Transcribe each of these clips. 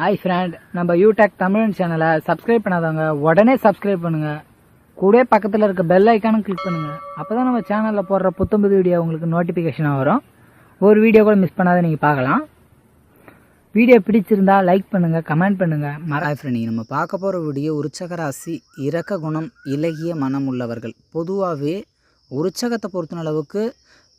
Hi friend நம்ம யூடெக் தமிழன் சேனலை சப்ஸ்கிரைப் பண்ணாதவங்க உடனே சப்ஸ்கிரைப் பண்ணுங்க. கூட பக்கத்தில் இருக்க பெல் ஐக்கானும் கிளிக் பண்ணுங்க. அப்பதான் நம்ம சேனலில் போடுற புத்தம்புது வீடியோ உங்களுக்கு நோட்டிஃபிகேஷனாக வரும். ஒரு வீடியோ கூட மிஸ் பண்ணாத நீங்கள் பார்க்கலாம். வீடியோ பிடிச்சிருந்தா லைக் பண்ணுங்க கமெண்ட் பண்ணுங்க. மராய் ஹாய் ஃப்ரெண்ட் நம்ம பார்க்க போகிற வீடியோ உற்சகராசி இறக்க இரக்க குணம் இலகிய மனம் உள்ளவர்கள். பொதுவாகவே உற்சகத்தை பொறுத்த அளவுக்கு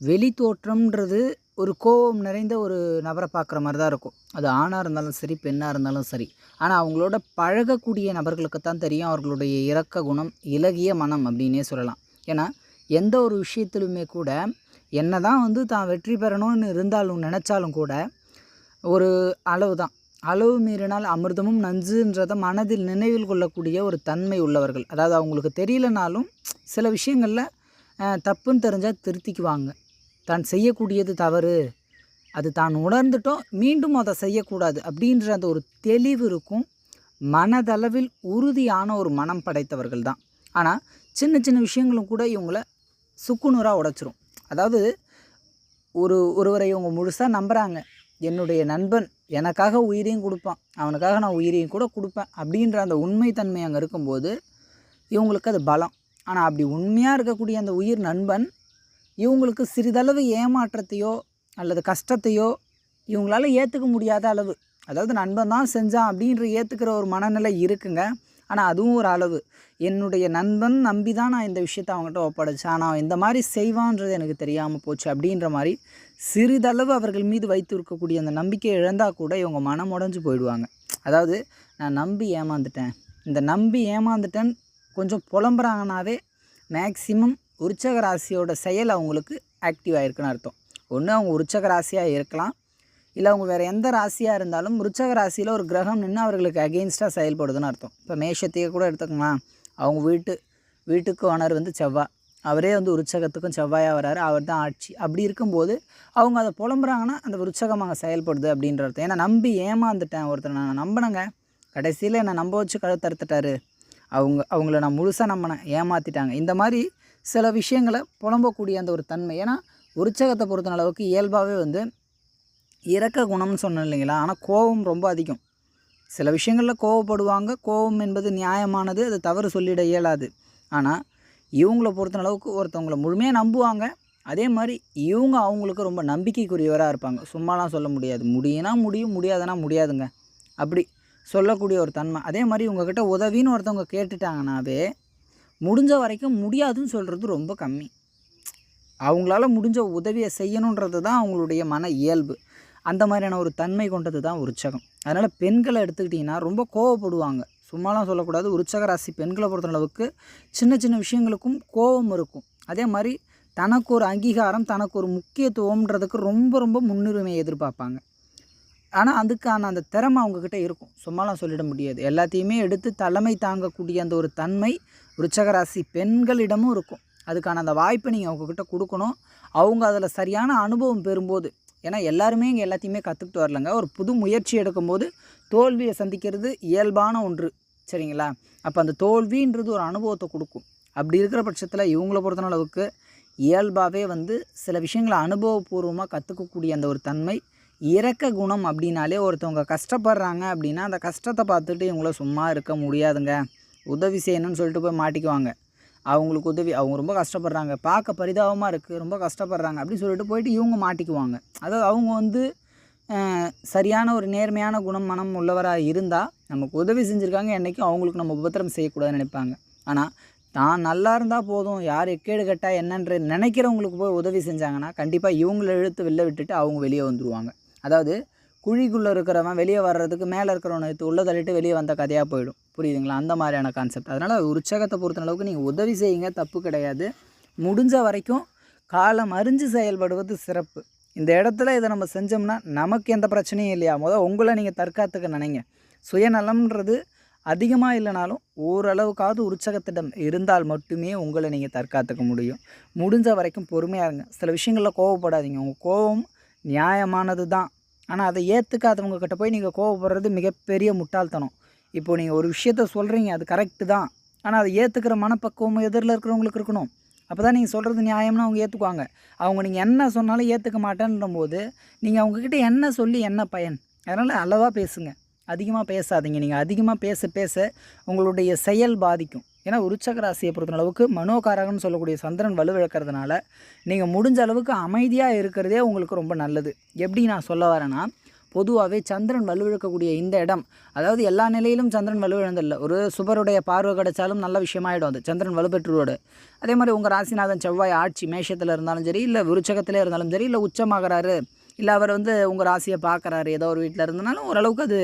வெளி தோற்றம்ன்றது ஒரு கோபம் நிறைந்த ஒரு நபரை பார்க்குற மாதிரி தான் இருக்கும். அது ஆணாக இருந்தாலும் சரி பெண்ணாக இருந்தாலும் சரி. ஆனால் அவங்களோட பழகக்கூடிய நபர்களுக்கு தான் தெரியும் அவர்களுடைய இரக்க குணம் இலகிய மனம் அப்படின்னே சொல்லலாம். ஏன்னா எந்த ஒரு விஷயத்திலுமே கூட என்ன தான் வந்து தான் வெற்றி பெறணும்னு இருந்தாலும் நினச்சாலும் கூட ஒரு அளவு தான். அளவு மீறினால் அமிர்தமும் நஞ்சுன்றதை மனதில் நினைவில் கொள்ளக்கூடிய ஒரு தன்மை உள்ளவர்கள். அதாவது அவங்களுக்கு தெரியலனாலும் சில விஷயங்களில் தப்புன்னு தெரிஞ்சால் திருத்திக்குவாங்க. தான் செய்யக்கூடியது தவறு. அது தான் உணர்ந்துட்டோம் மீண்டும் அதை செய்யக்கூடாது அப்படின்ற அந்த ஒரு தெளிவு இருக்கும். மனதளவில் உறுதியான ஒரு மனம் படைத்தவர்கள் தான். ஆனால் சின்ன சின்ன விஷயங்களும் கூட இவங்களை சுக்குநூறாக உடைச்சிரும். அதாவது ஒரு ஒருவரை இவங்க முழுசாக நம்புகிறாங்க என்னுடைய நண்பன் எனக்காக உயிரையும் கொடுப்பான் அவனுக்காக நான் உயிரையும் கூட கொடுப்பேன் அப்படின்ற அந்த உண்மைத்தன்மை அங்கே இருக்கும்போது இவங்களுக்கு அது பலம். ஆனால் அப்படி உண்மையாக இருக்கக்கூடிய அந்த உயிர் நண்பன் இவங்களுக்கு சிறிதளவு ஏமாற்றத்தையோ அல்லது கஷ்டத்தையோ இவங்களால ஏற்றுக்க முடியாத அளவு. அதாவது நண்பன் தான் செஞ்சான் அப்படின்ற ஏற்றுக்கிற ஒரு மனநிலை இருக்குங்க. ஆனால் அதுவும் ஒரு அளவு. என்னுடைய நண்பன் நம்பி தான் நான் இந்த விஷயத்தை அவங்ககிட்ட ஒப்படைச்சேன். ஆனால் அவன் இந்த மாதிரி செய்வான்றது எனக்கு தெரியாமல் போச்சு அப்படின்ற மாதிரி சிறிதளவு அவர்கள் மீது வைத்து இருக்கக்கூடிய அந்த நம்பிக்கையை இழந்தால் கூட இவங்க மனம் உடஞ்சு போயிடுவாங்க. அதாவது நான் நம்பி ஏமாந்துட்டேன். இந்த நம்பி ஏமாந்துட்டேன் கொஞ்சம் புலம்புறாங்கனாவே மேக்சிமம் உற்சக ராசியோட செயல் அவங்களுக்கு ஆக்டிவ் ஆகிருக்குன்னு அர்த்தம். ஒன்று அவங்க உற்சக ராசியாக இருக்கலாம். இல்லை அவங்க வேறு எந்த ராசியாக இருந்தாலும் உற்சக ராசியில் ஒரு கிரகம் நின்று அவர்களுக்கு அகெயின்ஸ்டாக செயல்படுதுன்னு அர்த்தம். இப்போ மேஷத்தையே கூட எடுத்துக்கலாம் அவங்க வீட்டு வீட்டுக்கு ஓனர் வந்து செவ்வாய் அவரே வந்து உற்சகத்துக்கும் செவ்வாயாக வராரு. அவர் தான் ஆட்சி. அப்படி இருக்கும்போது அவங்க அதை புலம்புறாங்கன்னா அந்த விருச்சகம் அங்கே செயல்படுது அப்படின்ற அர்த்தம். ஏன்னா நம்பி ஏமாந்துட்டேன் ஒருத்தர் நான் நம்பினேங்க. கடைசியில் என்னை நம்ப வச்சு கழுத்தறுத்துட்டாரு. அவங்க அவங்கள நான் முழுசாக நம்பினேன். ஏமாற்றிட்டாங்க இந்த மாதிரி சில விஷயங்களை புலம்பக்கூடிய அந்த ஒரு தன்மை. ஏன்னா உற்சகத்தை பொறுத்த அளவுக்கு இயல்பாகவே வந்து இறக்க குணம்னு சொன்னேன் இல்லைங்களா? ஆனால் கோபம் ரொம்ப அதிகம். சில விஷயங்களில் கோவப்படுவாங்க. கோபம் என்பது நியாயமானது. அது தவறு சொல்லிட இயலாது. ஆனால் இவங்கள பொறுத்த அளவுக்கு ஒருத்தவங்கள முழுமையாக நம்புவாங்க. அதே மாதிரி இவங்க அவங்களுக்கு ரொம்ப நம்பிக்கைக்குரியவராக இருப்பாங்க. சும்மாலாம் சொல்ல முடியாது. முடியும்னா முடியும் முடியாதுன்னா முடியாதுங்க. அப்படி சொல்லக்கூடிய ஒரு தன்மை. அதே மாதிரி உங்ககிட்ட உதவின்னு ஒருத்தவங்க கேட்டுட்டாங்கனாவே முடிஞ்ச வரைக்கும் முடியாதுன்னு சொல்கிறது ரொம்ப கம்மி. அவங்களால முடிஞ்ச உதவியை செய்யணுன்றது தான் அவங்களுடைய மன இயல்பு. அந்த மாதிரியான ஒரு தன்மை கொண்டது தான் உற்சகம். அதனால் பெண்களை எடுத்துக்கிட்டிங்கன்னா ரொம்ப கோவப்படுவாங்க. சும்மாலாம் சொல்லக்கூடாது. உற்சக ராசி பெண்களை பொறுத்த அளவுக்கு சின்ன சின்ன விஷயங்களுக்கும் கோபம் இருக்கும். அதே மாதிரி தனக்கு ஒரு அங்கீகாரம் தனக்கு ஒரு முக்கியத்துவம்ன்றதுக்கு ரொம்ப ரொம்ப முன்னுரிமையை எதிர்பார்ப்பாங்க. ஆனால் அதுக்கான அந்த திறமை அவங்கக்கிட்ட இருக்கும். சும்மாலாம் சொல்லிட முடியாது. எல்லாத்தையுமே எடுத்து தலைமை தாங்கக்கூடிய அந்த ஒரு தன்மை விருச்சக ராசி பெண்களிடமும் இருக்கும். அதுக்கான அந்த வாய்ப்பை நீங்கள் அவங்கக்கிட்ட கொடுக்கணும். அவங்க அதில் சரியான அனுபவம் பெறும்போது ஏன்னா எல்லாருமே இங்கே எல்லாத்தையுமே கற்றுக்கிட்டு வரலங்க. ஒரு புது முயற்சி எடுக்கும்போது தோல்வியை சந்திக்கிறது இயல்பான ஒன்று. சரிங்களா? அப்போ அந்த தோல்வின்றது ஒரு அனுபவத்தை கொடுக்கும். அப்படி இருக்கிற பட்சத்தில் இவங்கள பொறுத்த அளவுக்கு இயல்பாகவே வந்து சில விஷயங்களை அனுபவபூர்வமாக கற்றுக்கக்கூடிய அந்த ஒரு தன்மை இறக்க குணம் அப்படின்னாலே ஒருத்தவங்க கஷ்டப்படுறாங்க அப்படின்னா அந்த கஷ்டத்தை பார்த்துட்டு இவங்கள சும்மா இருக்க முடியாதுங்க. உதவி செய்யணும்னு சொல்லிட்டு போய் மாட்டிக்குவாங்க. அவங்களுக்கு உதவி அவங்க ரொம்ப கஷ்டப்படுறாங்க. பார்க்க பரிதாபமாக இருக்குது ரொம்ப கஷ்டப்படுறாங்க அப்படின்னு சொல்லிட்டு போயிட்டு இவங்க மாட்டிக்குவாங்க. அதாவது அவங்க வந்து சரியான ஒரு நேர்மையான குணம் மனம் உள்ளவராக இருந்தால் நமக்கு உதவி செஞ்சுருக்காங்க என்றைக்கும் அவங்களுக்கு நம்ம உபத்திரம் செய்யக்கூடாதுன்னு நினைப்பாங்க. ஆனால் தான் நல்லா இருந்தால் போதும் யார் எக்கேடு கட்டா என்னன்ற நினைக்கிறவங்களுக்கு போய் உதவி செஞ்சாங்கன்னா கண்டிப்பாக இவங்கள இழுத்து வெளில விட்டுட்டு அவங்க வெளியே வந்துடுவாங்க அதாவது குழிக்குள்ளே இருக்கிறவன் வெளியே வர்றதுக்கு மேலே இருக்கிறவனை எடுத்து உள்ளே தள்ளிட்டு வெளியே வந்த கதையாக போயிடும். புரியுதுங்களா? அந்த மாதிரியான கான்செப்ட் அதனால் உற்சாகத்தை பொறுத்த அளவுக்கு நீங்கள் உதவி செய்யுங்க. தப்பு கிடையாது. முடிஞ்ச வரைக்கும் காலம் அறிஞ்சு செயல்படுவது சிறப்பு. இந்த இடத்துல இதை நம்ம செஞ்சோம்னா நமக்கு எந்த பிரச்சனையும் இல்லையா? முதல் உங்களை நீங்கள் தற்காத்துக்க நினைங்க. சுயநலம்ன்றது அதிகமாக இல்லைனாலும் ஓரளவுக்காவது உற்சாகத்திடம் இருந்தால் மட்டுமே உங்களை நீங்கள் தற்காத்துக்க முடியும். முடிஞ்ச வரைக்கும் பொறுமையாக இருங்க. சில விஷயங்களில் கோவப்படாதீங்க. உங்கள் கோபம் நியாயமானது தான் ஆனால் அதை ஏற்றுக்காதவங்க கிட்ட போய் நீங்கள் கோவப்படுறது மிகப்பெரிய முட்டாள்தனம். இப்போ நீங்கள் ஒரு விஷயத்த சொல்கிறீங்க அது கரெக்டு தான். ஆனால் அதை ஏற்றுக்கிற மனப்பக்குவம் எதிரில் இருக்கிறவங்களுக்கு இருக்கணும். அப்போ தான் நீங்கள் சொல்கிறது நியாயம்னு அவங்க ஏற்றுக்குவாங்க அவங்க நீங்கள் என்ன சொன்னாலும் ஏற்றுக்க மாட்டேன்ற போது நீங்கள் அவங்கக்கிட்ட என்ன சொல்லி என்ன பயன்? அதனால் அளவாக பேசுங்க. அதிகமாக பேசாதீங்க. நீங்கள் அதிகமாக பேச பேச உங்களுடைய செயல் பாதிக்கும். ஏன்னா உருச்சக ராசியை பொறுத்த அளவுக்கு மனோகாரகன்னு சொல்லக்கூடிய சந்திரன் வலுவிழக்கிறதுனால நீங்கள் முடிஞ்ச அளவுக்கு அமைதியாக இருக்கிறதே உங்களுக்கு ரொம்ப நல்லது. எப்படி நான் சொல்ல வரேன்னா பொதுவாகவே சந்திரன் வலுவிழக்கக்கூடிய இந்த இடம் அதாவது எல்லா நிலையிலும் சந்திரன் வலுவிழந்தில்ல ஒரு சுபருடைய பார்வை கிடைச்சாலும் நல்ல விஷயமாயிடும் அது சந்திரன் வலுப்பெற்றோடு அதே மாதிரி உங்கள் ராசிநாதன் செவ்வாய் ஆட்சி மேஷத்தில் இருந்தாலும் சரி இல்லை விருச்சகத்திலே இருந்தாலும் சரி இல்லை உச்சமாகறாரு இல்லை அவர் வந்து உங்கள் ராசியை பார்க்குறாரு ஏதோ ஒரு வீட்டில் இருந்தனாலும் ஓரளவுக்கு அது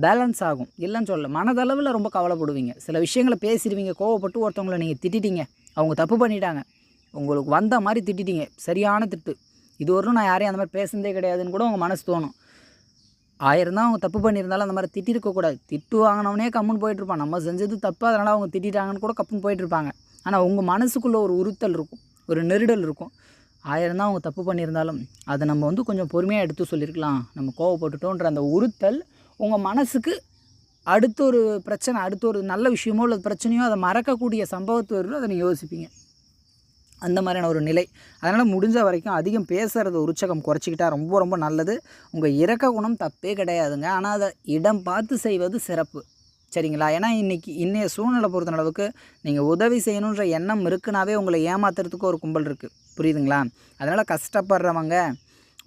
பேலன்ஸ் ஆகும். இல்லைன்னு சொல்ல மனதளவில் ரொம்ப கவலைப்படுவீங்க. சில விஷயங்களை பேசிடுவீங்க. கோவப்பட்டு ஒருத்தவங்களை நீங்கள் திட்டிட்டீங்க. அவங்க தப்பு பண்ணிட்டாங்க. உங்களுக்கு வந்த மாதிரி திட்டிட்டீங்க. சரியான திட்டு. இது நான் யாரையும் அந்த மாதிரி பேசுனதே கிடையாதுன்னு கூட உங்கள் மனசு தோணும். ஆயிரம் தான் அவங்க தப்பு பண்ணியிருந்தாலும் அந்த மாதிரி திட்டிருக்கக்கூடாது திட்டு வாங்கினவனே கம்முன்னு போயிட்டுருப்பான் நம்ம செஞ்சது தப்பு. அதனால் அவங்க திட்டிட்டாங்கன்னு கூட கப்புன்னு போயிட்டுருப்பாங்க ஆனால் உங்கள் மனசுக்குள்ளே ஒரு உறுத்தல் இருக்கும். ஒரு நெருடல் இருக்கும். ஆயிரம் தான் அவங்க தப்பு பண்ணியிருந்தாலும் அதை நம்ம வந்து கொஞ்சம் பொறுமையாக எடுத்து சொல்லியிருக்கலாம். நம்ம கோவப்பட்டுட்டோன்ற அந்த உறுத்தல் உங்கள் மனசுக்கு அடுத்த ஒரு பிரச்சனை அடுத்த ஒரு நல்ல விஷயமோ இல்லை பிரச்சனையோ அதை மறக்கக்கூடிய சம்பவத்து அதை நீங்கள் யோசிப்பீங்க. அந்த மாதிரியான ஒரு நிலை. அதனால் முடிஞ்ச வரைக்கும் அதிகம் பேசுகிறத உற்சகம் குறைச்சிக்கிட்டா ரொம்ப ரொம்ப நல்லது. உங்கள் இறக்க குணம் தப்பே கிடையாதுங்க. ஆனால் அதை இடம் பார்த்து செய்வது சிறப்பு. சரிங்களா? ஏன்னா இன்றைக்கி இன்றைய சூழ்நிலை பொறுத்த அளவுக்கு நீங்கள் உதவி செய்யணுன்ற எண்ணம் இருக்குனாவே உங்களை ஏமாத்துறதுக்கு ஒரு கும்பல் இருக்குது புரியுதுங்களா? அதனால் கஷ்டப்படுறவங்க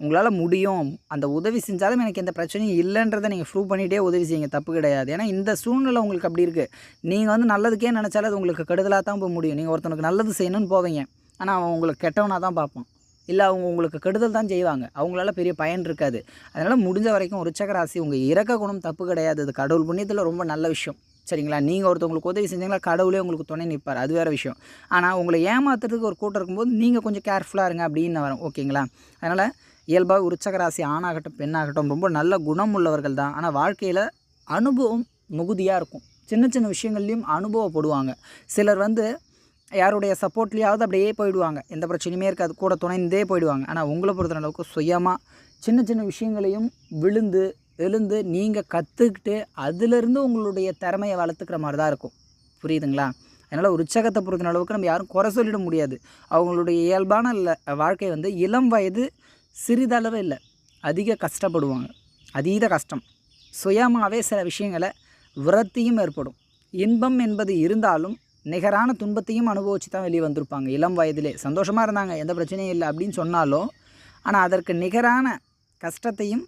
உங்களால் முடியும். அந்த உதவி செஞ்சாலும் எனக்கு எந்த பிரச்சனையும் இல்லைன்றதை நீங்கள் ப்ரூவ் பண்ணிகிட்டே உதவி செய்யுங்க. தப்பு கிடையாது. ஏன்னா இந்த சூழ்நிலை உங்களுக்கு அப்படி இருக்குது நீங்கள் வந்து நல்லதுக்கே நினச்சாலும் அது உங்களுக்கு கெடுதலாக தான் போக முடியும். நீங்கள் ஒருத்தனுக்கு நல்லது செய்யணும்னு போவீங்க. ஆனால் அவன் உங்களுக்கு கெட்டவனாக தான் பார்ப்பான். இல்லை அவங்க உங்களுக்கு கெடுதல் தான் செய்வாங்க. அவங்களால பெரிய பயன் இருக்காது. அதனால் முடிஞ்ச வரைக்கும் ஒரு ராசி உங்கள் இறக்க குணம் தப்பு கிடையாது. அது கடவுள் புண்ணியத்தில் ரொம்ப நல்ல விஷயம். சரிங்களா? நீங்கள் ஒருத்தவங்களுக்கு உதவி செஞ்சீங்களா கடவுளே உங்களுக்கு துணை நிற்பார் அது வேறு விஷயம். ஆனால் உங்களை ஏமாத்துறதுக்கு ஒரு கூட்டம் இருக்கும்போது நீங்கள் கொஞ்சம் கேர்ஃபுல்லாக இருங்க அப்படின்னு வரும் ஓகேங்களா அதனால் இயல்பாக உற்சகராசி ஆணாகட்டும் பெண்ணாகட்டும் ரொம்ப நல்ல குணம் உள்ளவர்கள் தான். ஆனால் வாழ்க்கையில் அனுபவம் மிகுதியாக இருக்கும். சின்ன சின்ன விஷயங்கள்லையும் அனுபவப்படுவாங்க. சிலர் வந்து யாருடைய சப்போர்ட்லேயாவது அப்படியே போயிடுவாங்க. எந்த பிரச்சனையுமே இருக்காது. கூட துணைந்தே போயிடுவாங்க. ஆனால் உங்களை பொறுத்த அளவுக்கு சுயமாக சின்ன சின்ன விஷயங்களையும் விழுந்து எழுந்து நீங்கள் கற்றுக்கிட்டு அதிலிருந்து உங்களுடைய திறமையை வளர்த்துக்கிற மாதிரி தான் இருக்கும். புரியுதுங்களா? அதனால் உற்சாகத்தை பொறுத்த அளவுக்கு நம்ம யாரும் குறை சொல்லிட முடியாது. அவங்களுடைய இயல்பான வாழ்க்கை வந்து இளம் வயது சிறிதளவு இல்லை. அதிக கஷ்டப்படுவாங்க. அதீத கஷ்டம். சுயமாகவே சில விஷயங்களை விரத்தியும் ஏற்படும். இன்பம் என்பது இருந்தாலும் நிகரான துன்பத்தையும் அனுபவித்து தான் வெளியே வந்திருப்பாங்க. இளம் வயதிலே. சந்தோஷமாக இருந்தாங்க. எந்த பிரச்சனையும் இல்லை அப்படின்னு சொன்னாலும் ஆனால் அதற்கு நிகரான கஷ்டத்தையும்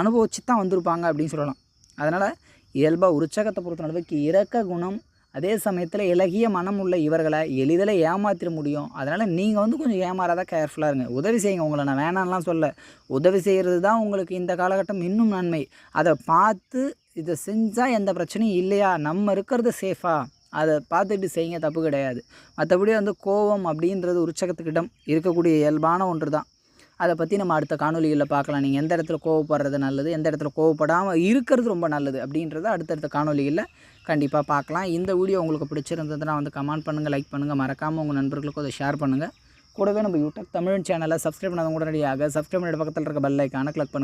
அனுபவித்து தான் வந்திருப்பாங்க அப்படின்னு சொல்லலாம். அதனால் இயல்பாக உற்சாகத்தை பொறுத்த அளவுக்கு இறக்க குணம் அதே சமயத்தில் இலகிய மனம் உள்ள இவர்களை எளிதில் ஏமாத்திட முடியும். அதனால் நீங்கள் வந்து கொஞ்சம் ஏமாறாத கேர்ஃபுல்லாக இருங்க. உதவி செய்யுங்க உங்களை. நான் வேணாம்லாம் சொல்ல உதவி செய்கிறது தான் உங்களுக்கு இந்த காலகட்டம் இன்னும் நன்மை. அதை பார்த்து இதை செஞ்சால் எந்த பிரச்சனையும் இல்லையா? நம்ம இருக்கிறது சேஃபாக அதை பார்த்துட்டு செய்யுங்க. தப்பு கிடையாது. மற்றபடி வந்து கோவம் அப்படின்றது உற்சகத்துக்கிட்டம் இருக்கக்கூடிய இயல்பான ஒன்று தான் அதை பற்றி நம்ம அடுத்த காணொலிகளில் பார்க்கலாம் நீங்கள் எந்த இடத்துல கோவப்படுறது நல்லது எந்த இடத்துல கோவப்படாமல் இருக்கிறது ரொம்ப நல்லது அப்படின்றத அடுத்தடுத்த காணொலிகளில் கண்டிப்பாக பார்க்கலாம் இந்த வீடியோ உங்களுக்கு பிடிச்சிருந்ததுன்னா வந்து கமெண்ட் பண்ணுங்கள் லைக் பண்ணுங்கள் மறக்காமல் உங்கள் நண்பர்களுக்கும் அதை ஷேர் பண்ணுங்கள் கூடவே நம்ம யூடியூப் தமிழ் சேனலை சப்ஸ்கிரைப் பண்ணாத உடனடியாக சப்ஸ்கிரைப் பண்ணிட்டு பக்கத்தில் இருக்க பெல் ஐக்கானை கிளிக் பண்ணுங்கள்